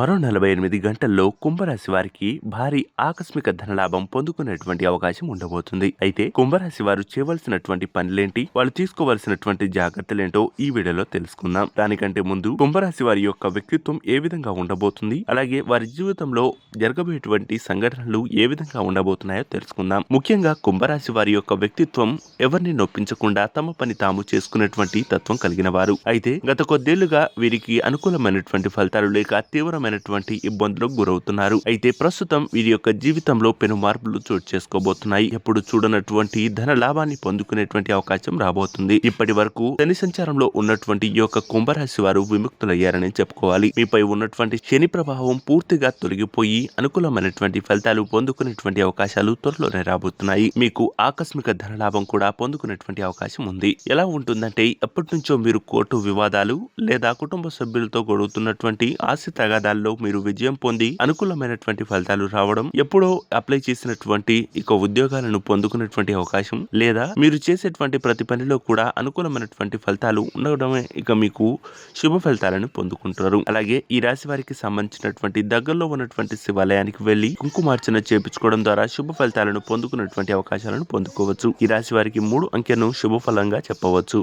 మరో నలభై ఎనిమిది గంటల్లో కుంభరాశి వారికి భారీ ఆకస్మిక ధనలాభం పొందుకునేటువంటి అవకాశం ఉండబోతుంది. అయితే కుంభరాశి వారు చేయవలసినటువంటి పనులేంటి? వాళ్ళు తీసుకోవలసినటువంటి జాగ్రత్తలేంటో ఈ వీడియోలో తెలుసుకుందాం. దానికంటే ముందు కుంభరాశి వారి యొక్క వ్యక్తిత్వం ఏ విధంగా ఉండబోతుంది? అలాగే వారి జీవితంలో జరగబోయేటువంటి సంఘటనలు ఏ విధంగా ఉండబోతున్నాయో తెలుసుకుందాం. ముఖ్యంగా కుంభరాశి వారి యొక్క వ్యక్తిత్వం ఎవరిని నొప్పించకుండా తమ పని తాము చేసుకునేటువంటి తత్వం కలిగిన వారు. అయితే గత కొద్దేళ్ళుగా వీరికి అనుకూలమైనటువంటి ఫలితాలు లేక తీవ్రమైన తీవ్రమైనటువంటి ఇబ్బందులకు గురవుతున్నారు. అయితే ప్రస్తుతం వీరి యొక్క జీవితంలో పెను మార్పులు చోటు చేసుకోబోతున్నాయి. ఎప్పుడు చూడనటువంటి ధన లాభాన్ని పొందుకునేటువంటి అవకాశం రాబోతుంది. ఇప్పటి వరకు శని సంచారంలో ఉన్నటువంటి ఈ యొక్క కుంభరాశి వారు విముక్తులయ్యారని చెప్పుకోవాలి. మీపై ఉన్నటువంటి శని ప్రభావం పూర్తిగా తొలగిపోయి అనుకూలమైనటువంటి ఫలితాలు పొందుకునేటువంటి అవకాశాలు త్వరలోనే రాబోతున్నాయి. మీకు ఆకస్మిక ధన లాభం కూడా పొందుకునేటువంటి అవకాశం ఉంది. ఎలా ఉంటుందంటే ఎప్పటి నుంచో మీరు కోర్టు వివాదాలు లేదా కుటుంబ సభ్యులతో గొడుగుతున్నటువంటి ఆస్తి ఉద్యోగాల్లో మీరు విజయం పొంది అనుకూలమైనటువంటి ఫలితాలు రావడం ఎప్పుడో అప్లై చేసినటువంటి ఇక ఉద్యోగాలను పొందుకునేటువంటి అవకాశం లేదా మీరు చేసేటువంటి ప్రతి పనిలో కూడా అనుకూలమైనటువంటి ఫలితాలు ఉండడమే ఇక మీకు శుభ ఫలితాలను పొందుకుంటారు. అలాగే ఈ రాశి వారికి సంబంధించినటువంటి దగ్గరలో ఉన్నటువంటి శివాలయానికి వెళ్ళి కుంకుమార్చన చేపించుకోవడం ద్వారా శుభ ఫలితాలను పొందుకున్నటువంటి అవకాశాలను పొందుకోవచ్చు. ఈ రాశి వారికి మూడు అంకెను శుభ ఫలంగా చెప్పవచ్చు.